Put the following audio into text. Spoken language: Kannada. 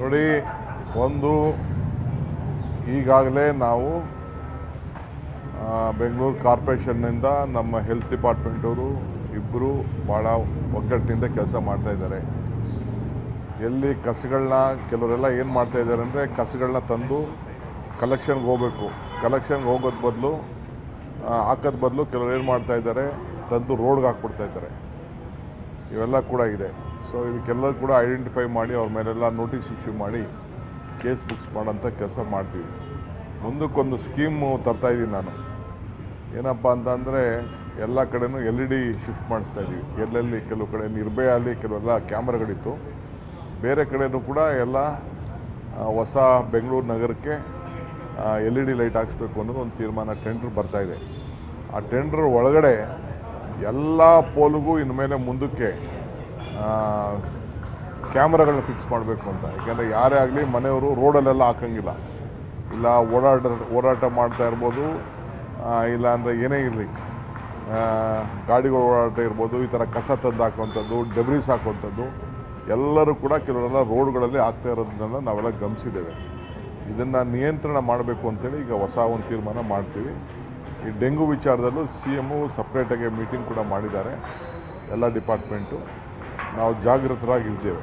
ನೋಡಿ, ಒಂದು, ಈಗಾಗಲೇ ನಾವು ಬೆಂಗಳೂರು ಕಾರ್ಪೊರೇಷನ್ನಿಂದ ನಮ್ಮ ಹೆಲ್ತ್ ಡಿಪಾರ್ಟ್ಮೆಂಟವರು ಇಬ್ಬರು ಭಾಳ ಒಗ್ಗಟ್ಟಿನಿಂದ ಕೆಲಸ ಮಾಡ್ತಾ ಇದ್ದಾರೆ. ಎಲ್ಲಿ ಕಸಗಳನ್ನ ಕೆಲವರೆಲ್ಲ ಏನು ಮಾಡ್ತಾ ಇದ್ದಾರೆ ಅಂದರೆ ಕಸಗಳನ್ನ ತಂದು ಕಲೆಕ್ಷನ್ಗೆ ಹೋಗಬೇಕು. ಕಲೆಕ್ಷನ್ಗೆ ಹೋಗೋದು ಬದಲು ಹಾಕೋದ್ ಬದಲು ಕೆಲವರು ಏನು ಮಾಡ್ತಾ ಇದ್ದಾರೆ, ತಂದು ರೋಡ್ಗೆ ಹಾಕ್ಬಿಡ್ತಾ ಇದ್ದಾರೆ. ಇವೆಲ್ಲ ಕೂಡ ಇದೆ. ಸೊ ಇದಕ್ಕೆಲ್ಲ ಕೂಡ ಐಡೆಂಟಿಫೈ ಮಾಡಿ, ಅವ್ರ ಮೇಲೆಲ್ಲ ನೋಟಿಸ್ ಇಶ್ಯೂ ಮಾಡಿ ಕೇಸ್ ಬುಕ್ಸ್ ಮಾಡೋಂಥ ಕೆಲಸ ಮಾಡ್ತೀವಿ. ಮುಂದಕ್ಕೊಂದು ಸ್ಕೀಮು ತರ್ತಾಯಿದ್ದೀನಿ ನಾನು. ಏನಪ್ಪ ಅಂತಂದರೆ, ಎಲ್ಲ ಕಡೆನೂ ಎಲ್ ಇ ಡಿ ಶಿಫ್ಟ್ ಮಾಡಿಸ್ತಾ ಇದ್ದೀವಿ. ಎಲ್ಲೆಲ್ಲಿ ಕೆಲವು ಕಡೆ ನಿರ್ಭಯಲ್ಲಿ ಕೆಲವೆಲ್ಲ ಕ್ಯಾಮ್ರಾಗಳಿತ್ತು. ಬೇರೆ ಕಡೆನೂ ಕೂಡ ಎಲ್ಲ ಹೊಸ ಬೆಂಗಳೂರು ನಗರಕ್ಕೆ ಎಲ್ ಇ ಡಿ ಲೈಟ್ ಹಾಕ್ಸ್ಬೇಕು ಅನ್ನೋದು ಒಂದು ತೀರ್ಮಾನ ಟೆಂಡ್ರ್ ಬರ್ತಾಯಿದೆ ಆ ಟೆಂಡ್ರ್ ಒಳಗಡೆ ಎಲ್ಲ ಪೋಲ್ಗೂ ಇನ್ಮೇಲೆ ಮುಂದಕ್ಕೆ ಕ್ಯಾಮ್ರಾಗಳನ್ನ ಫಿಕ್ಸ್ ಮಾಡಬೇಕು ಅಂತ. ಯಾಕೆಂದರೆ ಯಾರೇ ಆಗಲಿ ಮನೆಯವರು ರೋಡಲ್ಲೆಲ್ಲ ಹಾಕಂಗಿಲ್ಲ. ಇಲ್ಲ ಓಡಾಟ ಓಡಾಟ ಮಾಡ್ತಾ ಇರ್ಬೋದು ಇಲ್ಲ ಅಂದರೆ ಏನೇ ಇರಲಿ ಗಾಡಿಗಳು ಓಡಾಟ ಇರ್ಬೋದು, ಈ ಥರ ಕಸ ತಂದು ಹಾಕುವಂಥದ್ದು ಡೆಬ್ರೀಸ್ ಹಾಕುವಂಥದ್ದು, ಎಲ್ಲರೂ ಕೂಡ ಕೆಲವರೆಲ್ಲ ರೋಡ್ಗಳಲ್ಲಿ ಆಗ್ತಾ ಇರೋದನ್ನ ನಾವೆಲ್ಲ ಗಮನಿಸಿದ್ದೇವೆ. ಇದನ್ನು ನಿಯಂತ್ರಣ ಮಾಡಬೇಕು ಅಂತೇಳಿ ಈಗ ಹೊಸ ಒಂದು ತೀರ್ಮಾನ ಮಾಡ್ತೀವಿ. ಈ ಡೆಂಗು ವಿಚಾರದಲ್ಲೂ ಸಿ ಎಮ್ಮು ಸಪ್ರೇಟಾಗಿ ಮೀಟಿಂಗ್ ಕೂಡ ಮಾಡಿದ್ದಾರೆ ಎಲ್ಲ ಡಿಪಾರ್ಟ್ಮೆಂಟು ನಾವು ಜಾಗೃತರಾಗಿದ್ದೇವೆ.